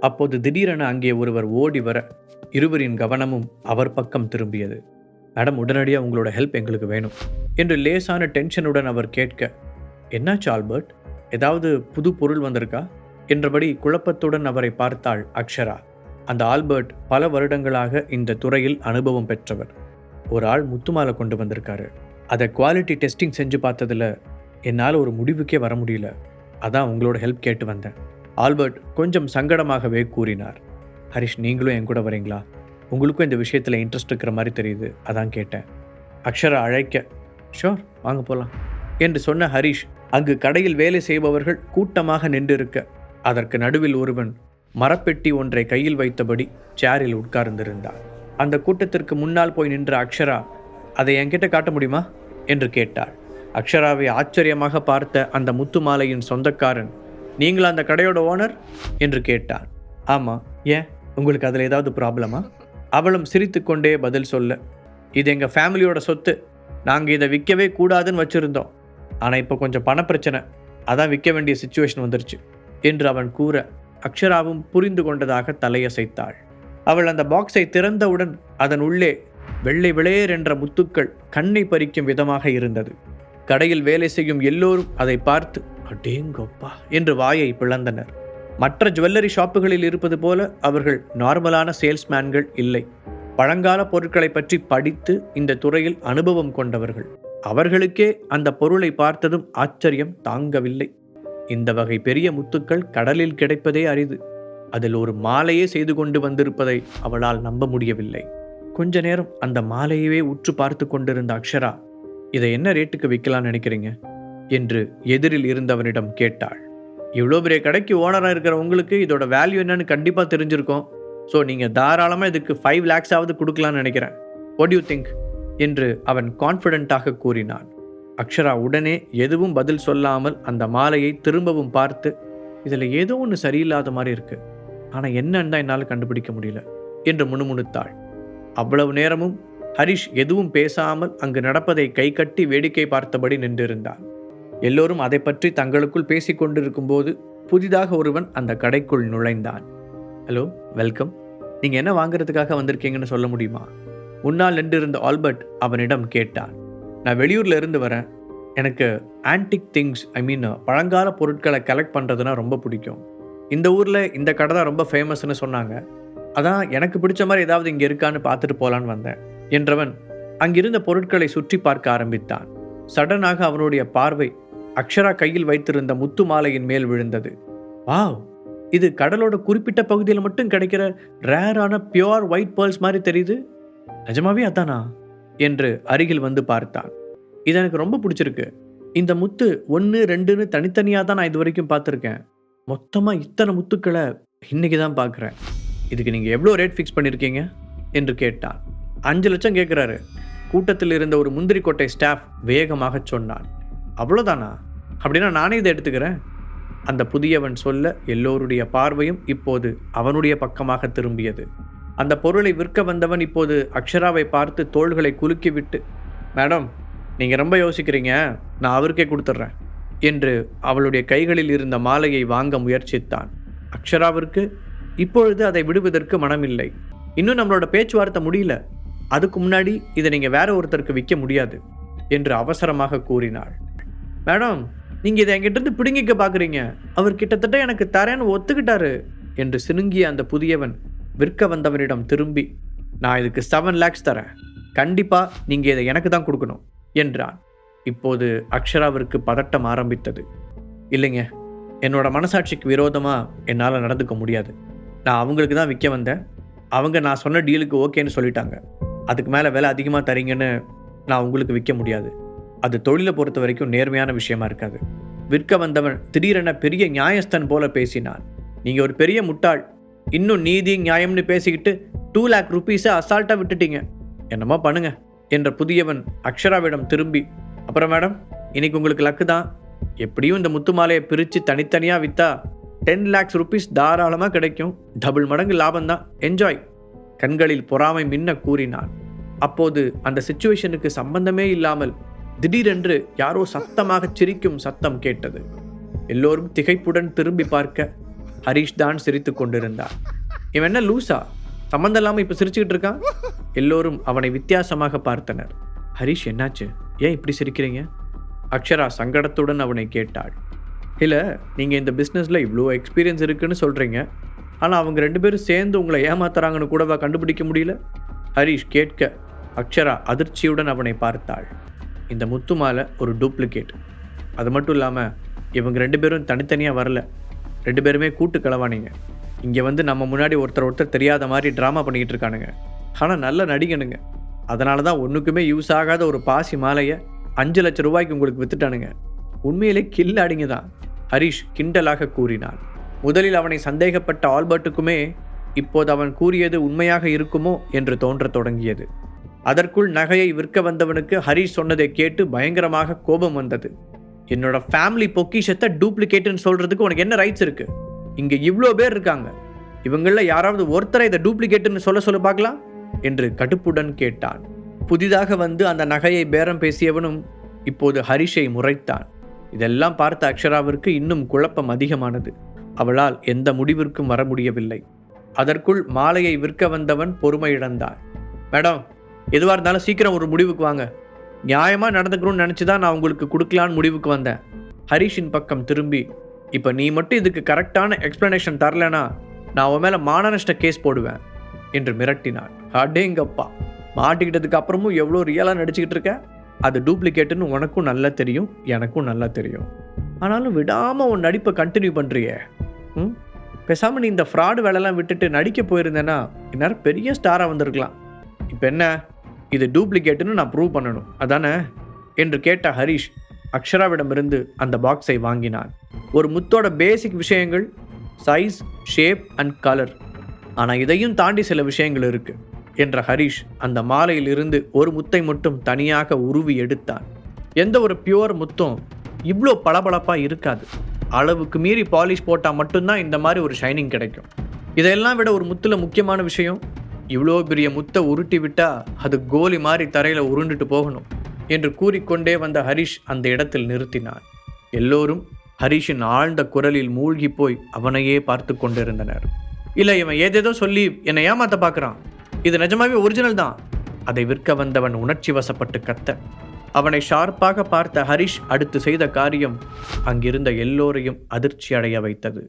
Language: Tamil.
அப்போது திடீரென அங்கே ஒருவர் ஓடி வர இருவரின் கவனமும் அவர் பக்கம் திரும்பியது. மேடம் உடனடியாக உங்களோட ஹெல்ப் எங்களுக்கு வேணும் என்று லேசான டென்ஷனுடன் அவர் கேட்க என்னாச்சு ஆல்பர்ட்? ஏதாவது புது பொருள் வந்திருக்கா? என்றபடி குழப்பத்துடன் அவரை பார்த்தாள் அக்ஷரா. அந்த ஆல்பர்ட் பல வருடங்களாக இந்த துறையில் அனுபவம் பெற்றவர். ஒரு ஆள் முத்துமாலை கொண்டு வந்திருக்காரு. அதை குவாலிட்டி டெஸ்டிங் செஞ்சு பார்த்ததுல என்னால் ஒரு முடிவுக்கே வர முடியல. அதான் உங்களோட ஹெல்ப் கேட்டு வந்தேன். ஆல்பர்ட் கொஞ்சம் சங்கடமாகவே கூறினார். ஹரிஷ் நீங்களும் என் கூட வரீங்களா? உங்களுக்கும் இந்த விஷயத்தில் இன்ட்ரெஸ்ட் இருக்கிற மாதிரி தெரியுது அதான் கேட்டேன். அக்ஷரா அழைக்க ஷோர் வாங்க போகலாம் என்று சொன்ன ஹரிஷ் அங்கு கடையில் வேலை செய்பவர்கள் கூட்டமாக நின்றிருக்க அதற்கு நடுவில் ஒருவன் மரப்பெட்டி ஒன்றை கையில் வைத்தபடி சேரில் உட்கார்ந்திருந்தார் அந்த கூட்டத்திற்கு முன்னால் போய் நின்ற அக்ஷரா அதை என்கிட்ட காட்ட முடியுமா? என்று கேட்டாள். அக்ஷராவை ஆச்சரியமாக பார்த்த அந்த முத்து மாலையின் சொந்தக்காரன் நீங்களா அந்த கடையோட ஓனர் என்று கேட்டான். ஆமாம் ஏன்? உங்களுக்கு அதில் ஏதாவது ப்ராப்ளமா அவளும் சிரித்துக்கொண்டே பதில் சொல்ல இது எங்கள் ஃபேமிலியோட சொத்து. நாங்கள் இதை விற்கவே கூடாதுன்னு வச்சுருந்தோம். ஆனால் இப்போ கொஞ்சம் பணப்பிரச்சனை. அதான் விற்க வேண்டிய சுச்சுவேஷன் வந்துருச்சு என்று அவன் கூற அக்ஷராவும் புரிந்து கொண்டதாக தலையசைத்தாள். அவள் அந்த பாக்ஸை திறந்தவுடன் அதன் உள்ளே வெள்ளை விளையர் என்ற முத்துக்கள் கண்ணை பறிக்கும் விதமாக இருந்தது. கடையில் வேலை செய்யும் எல்லோரும் அதை பார்த்து அடேங்கப்பா! என்று வாயை பிளந்தனர். மற்ற ஜுவல்லரி ஷாப்புகளில் இருப்பது போல அவர்கள் நார்மலான சேல்ஸ்மேன்கள் இல்லை. பழங்கால பொருட்களை பற்றி படித்து இந்த துறையில் அனுபவம் கொண்டவர்கள். அவர்களுக்கே அந்த பொருளை பார்த்ததும் ஆச்சரியம் தாங்கவில்லை. இந்த வகை பெரிய முத்துக்கள் கடலில் கிடைப்பதே அரிது. அதில் ஒரு மாலையே செய்து கொண்டு வந்திருப்பதை அவளால் நம்ப முடியவில்லை. கொஞ்ச நேரம் அந்த மாலையவே உற்று பார்த்து கொண்டிருந்த அக்ஷரா இதை என்ன ரேட்டுக்கு விற்கலாம்னு நினைக்கிறீங்க? என்று எதிரில் இருந்தவனிடம் கேட்டாள். இவ்வளோ பெரிய கடைக்கு ஓனராக இருக்கிற உங்களுக்கு இதோட வேல்யூ என்னன்னு கண்டிப்பாக தெரிஞ்சிருக்கும். ஸோ நீங்கள் தாராளமாக இதுக்கு ஃபைவ் லேக்ஸாவது கொடுக்கலான்னு நினைக்கிறேன். வாட் யூ திங்க் என்று அவன் கான்ஃபிடென்ட்டாக கூறினான். அக்ஷரா உடனே எதுவும் பதில் சொல்லாமல் அந்த மாலையை திரும்பவும் பார்த்து இதில் ஏதோ ஒன்று சரியில்லாத மாதிரி இருக்கு. ஆனால் என்னன்னு தான் என்னால் கண்டுபிடிக்க முடியல. என்று முணுமுணுத்தாள். அவ்வளவு நேரமும் ஹரிஷ் எதுவும் பேசாமல் அங்கு நடப்பதை கை கட்டி வேடிக்கை பார்த்தபடி நின்றிருந்தான். எல்லோரும் அதை பற்றி தங்களுக்குள் பேசிக் கொண்டிருக்கும் போது புதிதாக ஒருவன் அந்த கடைக்குள் நுழைந்தான். Hello welcome. நீங்கள் என்ன வாங்குறதுக்காக வந்திருக்கீங்கன்னு சொல்ல முடியுமா? முன்னால் நின்றிருந்த ஆல்பர்ட் அவனிடம் கேட்டான். நான் வெளியூர்ல இருந்து வரேன். எனக்கு ஆன்டிக் திங்ஸ் ஐ மீன் பழங்கால பொருட்களை கலெக்ட் பண்ணுறதுனா ரொம்ப பிடிக்கும். இந்த ஊரில் இந்த கடை தான் ரொம்ப ஃபேமஸ்னு சொன்னாங்க. அதான் எனக்கு பிடிச்ச மாதிரி ஏதாவது இங்கே இருக்கான்னு பார்த்துட்டு போகலான்னு வந்தேன் என்றவன் அங்கிருந்த பொருட்களை சுற்றி பார்க்க ஆரம்பித்தான். சடனாக அவனுடைய பார்வை அக்ஷரா கையில் வைத்திருந்த முத்து மாலையின் மேல் விழுந்தது. வாவ்! இது கடலோட குறிப்பிட்ட பகுதியில் மட்டும் கிடைக்கிற ரேரான பியோர் ஒயிட் பேர்ல்ஸ் மாதிரி தெரியுது. நிஜமாவே அதானா? என்று அருகில் வந்து பார்த்தான். இது எனக்கு ரொம்ப பிடிச்சிருக்கு. இந்த முத்து ஒன்று ரெண்டுன்னு தனித்தனியாக தான் நான் இது வரைக்கும் பார்த்துருக்கேன். மொத்தமாக இத்தனை முத்துக்களை இன்னைக்கு தான் பார்க்குறேன். இதுக்கு நீங்கள் எவ்வளோ ரேட் ஃபிக்ஸ் பண்ணியிருக்கீங்க என்று கேட்டான் அஞ்சு லட்சம் கேட்குறாரு கூட்டத்தில் இருந்த ஒரு முந்திரி ஸ்டாஃப் வேகமாக சொன்னான் அவ்வளோதானா அப்படின்னா நானே இதை எடுத்துக்கிறேன். அந்த புதியவன் சொல்ல எல்லோருடைய பார்வையும் இப்போது அவனுடைய பக்கமாக திரும்பியது. அந்த பொருளை விற்க வந்தவன் இப்போது அக்ஷராவை பார்த்து தோள்களை குலுக்கிவிட்டு மேடம் நீங்கள் ரொம்ப யோசிக்கிறீங்க. நான் அவருக்கே கொடுத்துட்றேன். என்று அவளுடைய கைகளில் இருந்த மாலையை வாங்க முயற்சித்தான். அக்ஷராவிற்கு இப்பொழுது அதை விடுவதற்கு மனமில்லை. இன்னும் நம்மளோட பேச்சுவார்த்தை முடியல. அதுக்கு முன்னாடி இதை நீங்கள் வேற ஒருத்தருக்கு விற்க முடியாது. என்று அவசரமாக கூறினாள். மேடம் நீங்கள் இதை என்கிட்ட இருந்து பிடுங்கிக்க பார்க்குறீங்க அவர் கிட்டத்தட்ட எனக்கு தரேன்னு ஒத்துக்கிட்டாரு என்று சினுங்கிய அந்த புதியவன் விற்க வந்தவனிடம் திரும்பி நான் இதுக்கு செவன் லேக்ஸ் தரேன். கண்டிப்பாக நீங்கள் இதை எனக்கு தான் கொடுக்கணும் என்றான். இப்போது அக்ஷராவிற்கு பதட்டம் ஆரம்பித்தது. இல்லைங்க என்னோட மனசாட்சிக்கு விரோதமாக என்னால் நடந்துக்க முடியாது. நான் அவங்களுக்கு தான் விற்க வந்தேன். அவங்க நான் சொன்ன டீலுக்கு ஓகேன்னு சொல்லிட்டாங்க. அதுக்கு மேலே விலை அதிகமாக தரீங்கன்னு நான் உங்களுக்கு விற்க முடியாது. அது தொழிலை பொறுத்த வரைக்கும் நேர்மையான விஷயமா இருக்காது. விற்க வந்தவன் திடீரென பெரிய நியாயஸ்தன் போல பேசினான். நீங்கள் ஒரு பெரிய முட்டாள் இன்னும் நீதி நியாயம்னு பேசிக்கிட்டு டூ லேக் ருபீஸை அசால்ட்டாக விட்டுட்டீங்க. என்னமோ பண்ணுங்க என்ற புதியவன் அக்ஷராவிடம் திரும்பி அப்புறம் மேடம் இன்னைக்கு உங்களுக்கு லக்கு தான். எப்படியும் இந்த முத்து மாலையை பிரித்து தனித்தனியாக விற்றா டென் லேக்ஸ் ருபீஸ் தாராளமாக கிடைக்கும். டபுள் மடங்கு லாபம் தான். என்ஜாய் கண்களில் பொறாமை மின்ன கூறினான். அப்போது அந்த சுச்சுவேஷனுக்கு சம்பந்தமே இல்லாமல் திடீரென்று யாரோ சத்தமாக சிரிக்கும் சத்தம் கேட்டது. எல்லோரும் திகைப்புடன் திரும்பி பார்க்க ஹரிஷ் தான் சிரித்து கொண்டிருந்தார். இவன் என்ன லூசா? சம்மந்தம் இல்லாமல் இப்போ சிரிச்சுக்கிட்டு இருக்கான்? எல்லோரும் அவனை வித்தியாசமாக பார்த்தனர். ஹரிஷ் என்னாச்சு? ஏன் இப்படி சிரிக்கிறீங்க? அக்ஷரா சங்கடத்துடன் அவனை கேட்டாள். இல்லை நீங்கள் இந்த பிஸ்னஸில் இவ்வளோ எக்ஸ்பீரியன்ஸ் இருக்குன்னு சொல்கிறீங்க ஆனால் அவங்க ரெண்டு பேரும் சேர்ந்து உங்களை ஏமாத்துறாங்கன்னு கூடவா கண்டுபிடிக்க முடியல? ஹரிஷ் கேட்க அக்ஷரா அதிர்ச்சியுடன் அவனை பார்த்தாள். இந்த முத்து மாலை ஒரு டூப்ளிகேட். அது மட்டும் இல்லாமல் இவங்க ரெண்டு பேரும் தனித்தனியாக வரல. ரெண்டு பேருமே கூட்டு களவானீங்க இங்கே வந்து நம்ம முன்னாடி ஒருத்தர் ஒருத்தர் தெரியாத மாதிரி ட்ராமா பண்ணிக்கிட்டு இருக்கானுங்க. ஆனால் நல்ல நடிகனுங்க. அதனால தான் ஒன்றுக்குமே யூஸ் ஆகாத ஒரு பாசி மாலையை அஞ்சு லட்சம் ரூபாய்க்கு உங்களுக்கு வித்துட்டானுங்க. உண்மையிலே கில்லாடிங்க தான் ஹரிஷ் கிண்டலாக கூறினான். முதலில் அவனை சந்தேகப்பட்ட ஆல்பர்ட்டுக்குமே இப்போது அவன் கூறியது உண்மையாக இருக்குமோ என்று தோன்றத் தொடங்கியது. அதற்குள் நகையை விற்க வந்தவனுக்கு ஹரிஷ் சொன்னதை கேட்டு பயங்கரமாக கோபம் வந்தது. என்னோட ஃபேமிலி பொக்கிஷத்தை டூப்ளிகேட்னு சொல்றதுக்கு உனக்கு என்ன ரைட்ஸ் இருக்கு? இங்க இவ்வளோ பேர் இருக்காங்க. இவங்களில் யாராவது ஒருத்தரை இதை டூப்ளிகேட்னு சொல்ல சொல்ல பார்க்கலாம்? என்று கடுப்புடன் கேட்டான். புதிதாக வந்து அந்த நகையை பேரம் பேசியவனும் இப்போது ஹரிஷை முறைத்தான். இதெல்லாம் பார்த்த அக்ஷராவிற்கு இன்னும் குழப்பம் அதிகமானது. அவளால் எந்த முடிவிற்கும் வர முடியவில்லை. அதற்குள் மாலையை விற்க வந்தவன் பொறுமை இழந்தான் மேடம் எதுவாக இருந்தாலும் சீக்கிரம் ஒரு முடிவுக்கு வாங்க. நியாயமாக நடந்துக்கணும்னு நினச்சி தான் நான் உங்களுக்கு கொடுக்கலான்னு முடிவுக்கு வந்தேன். ஹரிஷின் பக்கம் திரும்பி இப்போ நீ மட்டும் இதுக்கு கரெக்டான எக்ஸ்ப்ளனேஷன் தரலனா நான் உன் மேலே மானநஷ்ட கேஸ் போடுவேன் என்று மிரட்டினான். அடேங்கப்பா மாட்டிக்கிட்டதுக்கு அப்புறமும் எவ்வளோ ரியலாக நடிச்சுக்கிட்டு இருக்க? அது டூப்ளிகேட்டுன்னு உனக்கும் நல்லா தெரியும் எனக்கும் நல்லா தெரியும். ஆனாலும் விடாமல் உன் நடிப்பை கண்டினியூ பண்ணுறியே ம்? பேசாமல் நீ இந்த ஃப்ராடு வேலைலாம் விட்டுட்டு நடிக்க போயிருந்தேன்னா இந்நேரம் பெரிய ஸ்டாராக வந்திருக்கலாம். இப்போ என்ன? இது டூப்ளிகேட்டுன்னு நான் ப்ரூவ் பண்ணணும். அதானே? என்று கேட்ட ஹரிஷ் அக்ஷராவிடமிருந்து அந்த பாக்ஸை வாங்கினான். ஒரு முத்தோட பேசிக் விஷயங்கள் சைஸ் ஷேப் அண்ட் கலர் ஆனால் இதையும் தாண்டி சில விஷயங்கள் இருக்கு என்ற ஹரிஷ் அந்த மாலையிலிருந்து ஒரு முத்தை மட்டும் தனியாக உருவி எடுத்தான். எந்த ஒரு பியூர் முத்தும் இவ்வளோ பளபளப்பாக இருக்காது. அளவுக்கு மீறி பாலிஷ் போட்டால் மட்டும்தான் இந்த மாதிரி ஒரு ஷைனிங் கிடைக்கும். இதையெல்லாம் விட ஒரு முத்தில் முக்கியமான விஷயம் இவ்வளோ பெரிய முத்தை உருட்டி விட்டா அது கோலி மாதிரி தரையில் உருண்டுட்டு போகணும் என்று கூறிக்கொண்டே வந்த ஹரிஷ் அந்த இடத்தில் நிறுத்தினான். எல்லோரும் ஹரிஷின் ஆழ்ந்த குரலில் மூழ்கி போய் அவனையே பார்த்து கொண்டிருந்தனர். இல்லை இவன் ஏதேதோ சொல்லி என்னை ஏமாத்த பார்க்குறான். இது நிஜமாவே ஒரிஜினல் தான். அதை விற்க வந்தவன் உணர்ச்சி வசப்பட்டு கத்த. அவனை ஷார்ப்பாக பார்த்த ஹரிஷ் அடுத்து செய்த காரியம் அங்கிருந்த எல்லோரையும் அதிர்ச்சி அடைய வைத்தது.